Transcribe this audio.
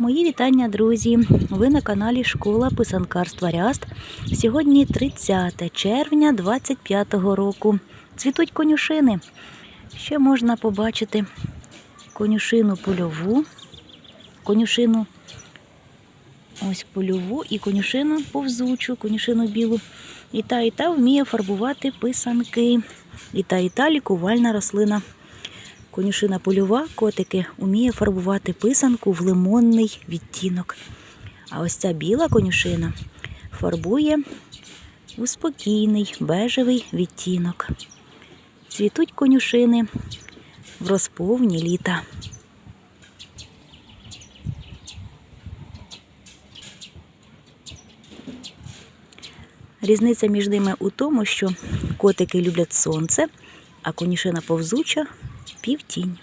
Мої вітання, друзі! Ви на каналі Школа писанкарства Ряст. Сьогодні 30 червня 25-го року. Цвітуть конюшини. Ще можна побачити конюшину польову, конюшину ось польову і конюшину повзучу, конюшину білу. І та, і та вміє фарбувати писанки. І та, і та лікувальна рослина. Конюшина польова, котики, уміє фарбувати писанку в лимонний відтінок. А ось ця біла конюшина фарбує у спокійний бежевий відтінок. Цвітуть конюшини в розповні літа. Різниця між ними у тому, що котики люблять сонце, а конюшина повзуча чи півтінь.